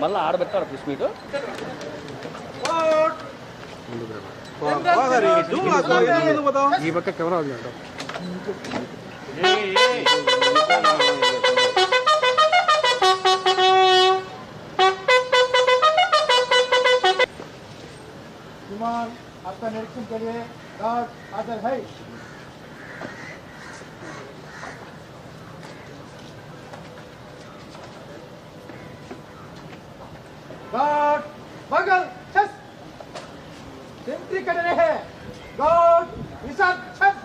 మళ్ళీ ఆడబెట్టారు fish meet ఈ పక్క కెమెరా ఉంది के लिए गार्ड हाजिर है? गार्ड बगल छस। सेंट्री कर रहे हैं। गार्ड विशाल छस।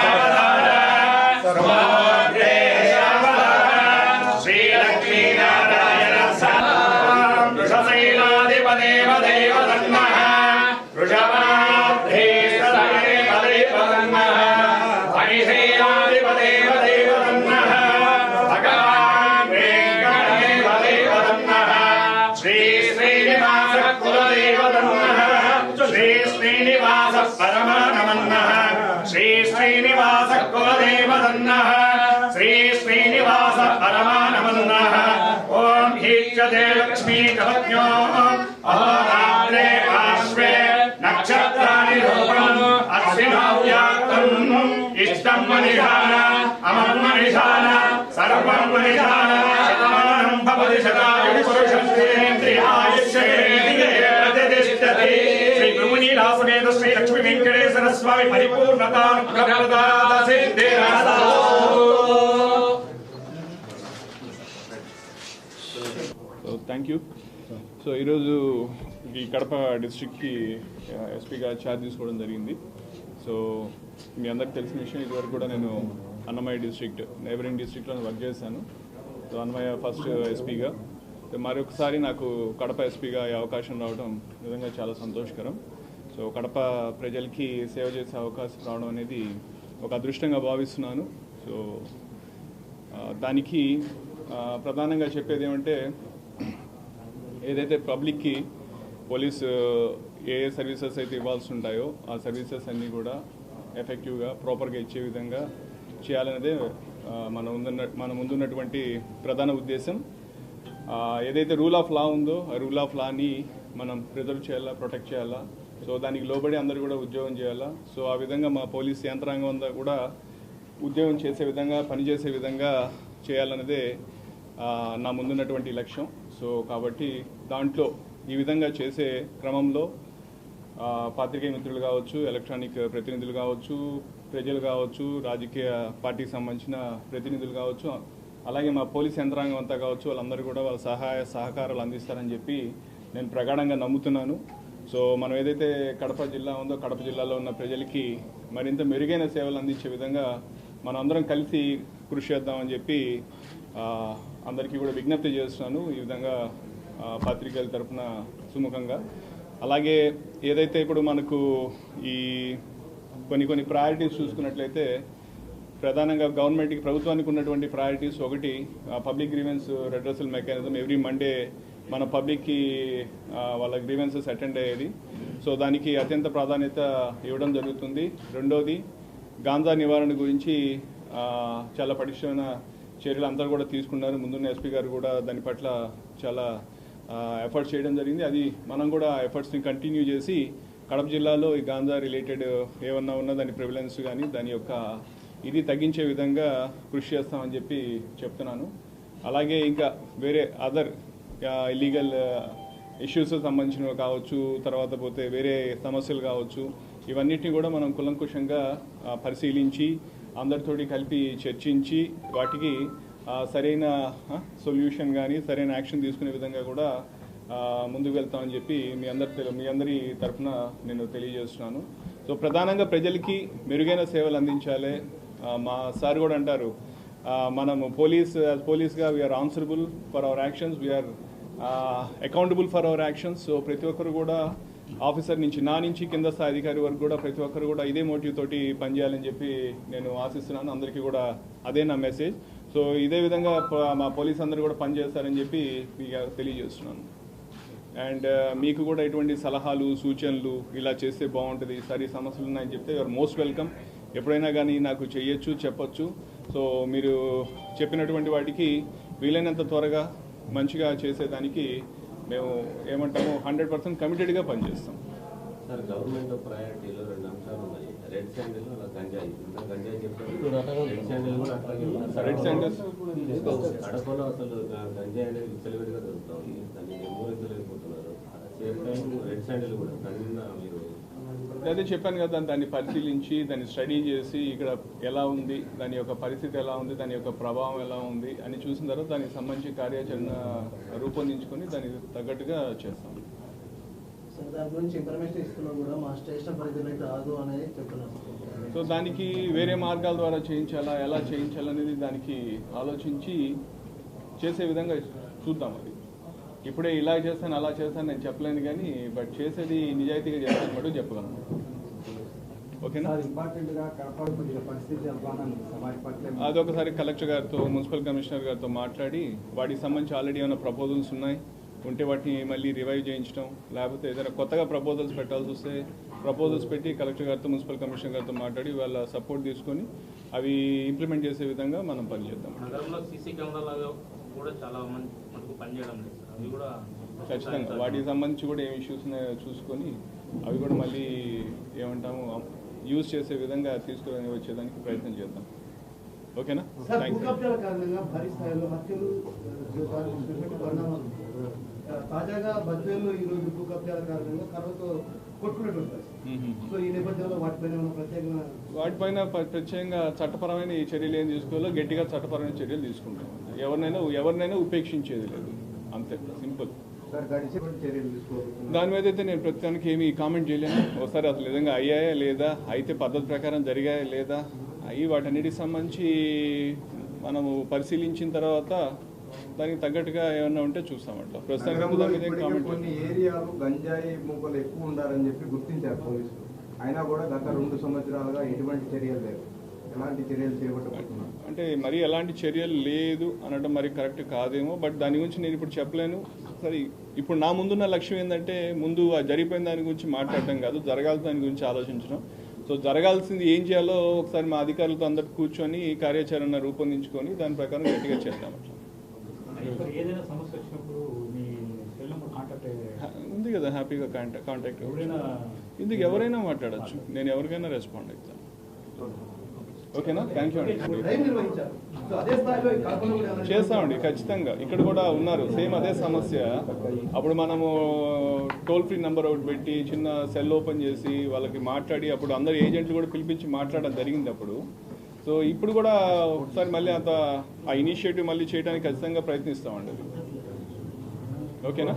सर्वदारे सर्वदा పరమానమన్నః. శ్రీ శ్రీనివాస కులదేవదన్నః. శ్రీ శ్రీనివాస పరమానమన్నః. ఓం హీక్షతే లక్ష్మీ కవజ్ఞో అహోరాత్రే పార్శ్వే నక్షత్రాని రూపం అశ్వినవ్యాక్తం ఇష్టం మనిషాన అమం మనిషాన సర్వం మనిషాన శతమానం భవతి శతాయు స్వామి పరిపూర్ణత థ్యాంక్ యూ సో ఈరోజు ఈ కడప డిస్ట్రిక్ట్కి ఎస్పీగా ఛార్జ్ తీసుకోవడం జరిగింది. సో మీ అందరికి తెలిసిన విషయం ఇదివరకు కూడా నేను అన్నమయ్య డిస్ట్రిక్ట్ నైబరింగ్ డిస్ట్రిక్ట్లో వర్క్ చేశాను. సో అన్నమయ్య ఫస్ట్ ఎస్పీగా. మరొకసారి నాకు కడప ఎస్పీగా ఈ అవకాశం రావడం నిజంగా చాలా సంతోషకరం. సో కడప ప్రజలకి సేవ చేసే అవకాశం రావడం అనేది ఒక అదృష్టంగా భావిస్తున్నాను. సో దానికి ప్రధానంగా చెప్పేది ఏమంటే ఏదైతే పబ్లిక్కి పోలీస్ ఏ ఏ సర్వీసెస్ అయితే ఇవ్వాల్సి ఉంటాయో ఆ సర్వీసెస్ అన్నీ కూడా ఎఫెక్టివ్గా ప్రాపర్గా ఇచ్చే విధంగా చేయాలనేదే మన ముందున్న మన ముందున్నటువంటి ప్రధాన ఉద్దేశం. ఏదైతే రూల్ ఆఫ్ లా ఉందో ఆ రూల్ ఆఫ్ లాని మనం ప్రిజర్వ్ చేయాలా ప్రొటెక్ట్ చేయాలా సో దానికి లోబడి అందరూ కూడా ఉద్యోగం చేయాలా? సో ఆ విధంగా మా పోలీస్ యంత్రాంగం అంతా కూడా ఉద్యోగం చేసే విధంగా పనిచేసే విధంగా చేయాలన్నదే నా ముందున్నటువంటి లక్ష్యం. సో కాబట్టి దాంట్లో ఈ విధంగా చేసే క్రమంలో పాత్రికేయ మిత్రులు కావచ్చు ఎలక్ట్రానిక్ ప్రతినిధులు కావచ్చు ప్రజలు కావచ్చు రాజకీయ పార్టీకి సంబంధించిన ప్రతినిధులు కావచ్చు అలాగే మా పోలీస్ యంత్రాంగం అంతా కావచ్చు వాళ్ళందరూ కూడా వాళ్ళ సహాయ సహకారాలు అందిస్తారని చెప్పి నేను ప్రగాఢంగా నమ్ముతున్నాను. సో మనం ఏదైతే కడప జిల్లా ఉందో కడప జిల్లాలో ఉన్న ప్రజలకి మరింత మెరుగైన సేవలు అందించే విధంగా మనం అందరం కలిసి కృషి చేద్దామని చెప్పి అందరికీ కూడా విజ్ఞప్తి చేస్తున్నాను. ఈ విధంగా పాత్రికల తరఫున తరపున సుముఖంగా. అలాగే ఏదైతే ఇప్పుడు మనకు ఈ కొన్ని కొన్ని ప్రయారిటీస్ చూసుకున్నట్లయితే ప్రధానంగా గవర్నమెంట్కి ప్రభుత్వానికి ఉన్నటువంటి ప్రయారిటీస్ ఒకటి public grievance redressal mechanism every Monday మన పబ్లిక్కి వాళ్ళ గ్రీవెన్సెస్ అటెండ్ అయ్యేది. సో దానికి అత్యంత ప్రాధాన్యత ఇవ్వడం జరుగుతుంది. రెండోది గాంజా నివారణ గురించి చాలా పటిష్టమైన చర్యలు అందరూ కూడా తీసుకున్నారు. ముందున్న ఎస్పీ గారు కూడా దాని పట్ల చాలా ఎఫర్ట్స్ చేయడం జరిగింది. అది మనం కూడా ఎఫర్ట్స్ని కంటిన్యూ చేసి కడప జిల్లాలో ఈ గాంజా రిలేటెడ్ ఏమన్నా ఉన్నా దాని ప్రివిలెన్స్ కానీ దాని యొక్క ఇది తగ్గించే విధంగా కృషి చేస్తామని చెప్పి చెప్తున్నాను. అలాగే ఇంకా వేరే అదర్ ఇల్లీగల్ ఇష్యూస్ సంబంధించినవి కావచ్చు తర్వాత పోతే వేరే సమస్యలు కావచ్చు ఇవన్నిటిని కూడా మనం కులంకుశంగా పరిశీలించి అందరితోటి కలిపి చర్చించి వాటికి సరైన సొల్యూషన్ కానీ సరైన యాక్షన్ తీసుకునే విధంగా కూడా ముందుకు వెళ్తామని చెప్పి మీ అందరి మీ అందరి తరఫున నేను తెలియజేస్తున్నాను. సో ప్రధానంగా ప్రజలకి మెరుగైన సేవలు అందించాలి. మా సార్ కూడా అంటారు మనము police పోలీస్గా we're answerable for our actions we're accountable for our actions so ప్రతి ఒక్కరు కూడా ఆఫీసర్ నుంచి నా నుంచి కింద స్థాయి అధికారి వరకు కూడా ప్రతి ఒక్కరు కూడా ఇదే మోటివ్ తోటి పనిచేయాలని చెప్పి నేను ఆశిస్తున్నాను. అందరికీ కూడా అదే నా మెసేజ్ సో ఇదే విధంగా మా పోలీస్ అందరూ కూడా పనిచేస్తారని చెప్పి మీకు తెలియజేస్తున్నాను. అండ్ uh, మీకు కూడా ఎటువంటి సలహాలు సూచనలు ఇలా చేస్తే బాగుంటుంది ఈసారి సమస్యలు ఉన్నాయని చెప్తే యూఆర్ మోస్ట్ వెల్కమ్ ఎప్పుడైనా కానీ నాకు చెయ్యొచ్చు చెప్పొచ్చు. సో మీరు చెప్పినటువంటి వాటికి వీలైనంత త్వరగా మంచిగా చేసేదానికి మేము ఏమంటాము హండ్రెడ్ పర్సెంట్ కమిటెడ్గా పనిచేస్తాం. సార్ గవర్నమెంట్ ప్రయారిటీలో రెండు అంశాలు ఉన్నాయి. రెడ్ శాండిల్ అలా గంజాయి. ఇంత గంజాయి చెప్తారు రెడ్ శాండిల్ కూడా అట్లాగే ఉంది. రెడ్ శాండిల్స్ కడపలో అసలు గ- గంజాయి అనేది విచ్చలవిడిగా దొరుకుతా దాన్ని నిర్మూలించలేకపోతున్నారు సేమ్ టైం రెడ్ శాండిల్ కూడా. దాని మీద మీరు అదే చెప్పాను కదా దాన్ని పరిశీలించి దాన్ని స్టడీ చేసి ఇక్కడ ఎలా ఉంది దాని యొక్క పరిస్థితి ఎలా ఉంది దాని యొక్క ప్రభావం ఎలా ఉంది అని చూసిన తర్వాత దానికి సంబంధించి కార్యాచరణ రూపొందించుకొని దానికి తగ్గట్టుగా చేస్తాం. సో దాని గురించి ఇన్ఫర్మేషన్ ఇస్తున్నా కూడా మా స్టేషన్ పరిధిలోకి రాదు అనేది చెప్తున్నారు. సో దానికి వేరే మార్గాల ద్వారా చేయించాలా ఎలా చేయించాలనేది దానికి ఆలోచించి చేసే విధంగా చూద్దాం అది. ఇప్పుడే ఇలా చేస్తాను అలా చేస్తాను నేను చెప్పలేను కానీ బట్ చేసేది నిజాయితీగా చేస్తాను మటు చెప్పగలను. ఓకేనా? ఇంపార్టెంట్గా కడప కొద్దిగా పరిస్థితి ఎలా ఉంది సమాజ్ పట్ల అది ఒకసారి కలెక్టర్ గారితో మున్సిపల్ కమిషనర్ గారితో మాట్లాడి వాటికి సంబంధించి ఆల్రెడీ ఏమైనా ప్రపోజల్స్ ఉన్నాయి? ఉంటే వాటిని మళ్ళీ రివైవ్ చేయించడం లేకపోతే ఏదైనా కొత్తగా ప్రపోజల్స్ పెట్టాల్సి వస్తే ప్రపోజల్స్ పెట్టి కలెక్టర్ గారితో మున్సిపల్ కమిషనర్ గారితో మాట్లాడి వాళ్ళ సపోర్ట్ తీసుకొని అవి ఇంప్లిమెంట్ చేసే విధంగా మనం పనిచేద్దాం. నగరంలో సీసీ కెమెరాలు కూడా చాలా మంది మనకు పనిచేయడం లేదు. ఖచ్చితంగా. వాటికి సంబంధించి కూడా ఏం ఇష్యూస్ ఉన్నాయో చూసుకొని అవి కూడా మళ్ళీ ఏమంటాము యూజ్ చేసే విధంగా తీసుకొని వచ్చేదానికి ప్రయత్నం చేద్దాం. ఓకేనా? సార్ థ్యాంక్ యూ తాజాగా ఈ రోజు కారణంగా కర్రతో. సో ఈ నేపథ్యంలో వాటిపైన ప్రత్యేకంగా వాటిపైన ప్ర- ప్రత్యేకంగా చట్టపరమైన ఈ చర్యలు ఏం తీసుకోవాలో గట్టిగా చట్టపరమైన చర్యలు తీసుకుంటాం. ఎవరినైనా ఎవరినైనా ఉపేక్షించేది లేదు. అంతే సింపుల్. దాని మీద అయితే నేను ప్రస్తుతానికి ఏమీ కామెంట్ చేయలేను. ఒకసారి అసలు నిజంగా అయ్యాయా లేదా అయితే పద్ధతి ప్రకారం జరిగాయా లేదా అవి వాటన్నిటికి సంబంధించి మనము పరిశీలించిన తర్వాత దానికి తగ్గట్టుగా ఏమన్నా ఉంటే చూస్తాం అట్లా ప్రస్తుతానికి దాని మీద కామెంట్ కొన్ని ఏరియాలు గంజాయి మూకలు ఎక్కువ ఉండాలని చెప్పి గుర్తించారు పోలీసులు. అయినా కూడా గత రెండు సంవత్సరాలుగా ఎటువంటి చర్యలు లేవు. ఎలాంటి చర్యలు చేపట్టబోతున్నారు? అంటే మరి ఎలాంటి చర్యలు లేదు అనడం మరి కరెక్ట్ కాదేమో బట్ దాని గురించి నేను ఇప్పుడు చెప్పలేను. సరే ఇప్పుడు నా ముందున్న లక్ష్యం ఏంటంటే ముందు ఆ జరిగిపోయిన దాని గురించి మాట్లాడడం కాదు జరగాల్సిన దాని గురించి ఆలోచించడం. సో జరగాల్సింది ఏం చేయాలో ఒకసారి మా అధికారులతో అందరు కూర్చొని ఈ కార్యాచరణ రూపొందించుకొని దాని ప్రకారం గట్టిగా చేద్దాం. అట్లా ఉంది కదా హ్యాపీగా కాంటాక్ట్ కాంటాక్ట్ ఎవరైనా మాట్లాడచ్చు. నేను ఎవరికైనా రెస్పాండ్ అవుతాను ఓకేనా? థ్యాంక్ యూ అండి. చేస్తామండి ఖచ్చితంగా. ఇక్కడ కూడా ఉన్నారు సేమ్ అదే సమస్య. అప్పుడు మనము టోల్ ఫ్రీ నెంబర్ ఒకటి పెట్టి చిన్న సెల్ ఓపెన్ చేసి వాళ్ళకి మాట్లాడి అప్పుడు అందరు ఏజెంట్లు కూడా పిలిపించి మాట్లాడడం జరిగింది అప్పుడు. సో ఇప్పుడు కూడా ఒకసారి మళ్ళీ అంత ఆ ఇనిషియేటివ్ మళ్ళీ చేయడానికి ఖచ్చితంగా ప్రయత్నిస్తామండి. ఓకేనా?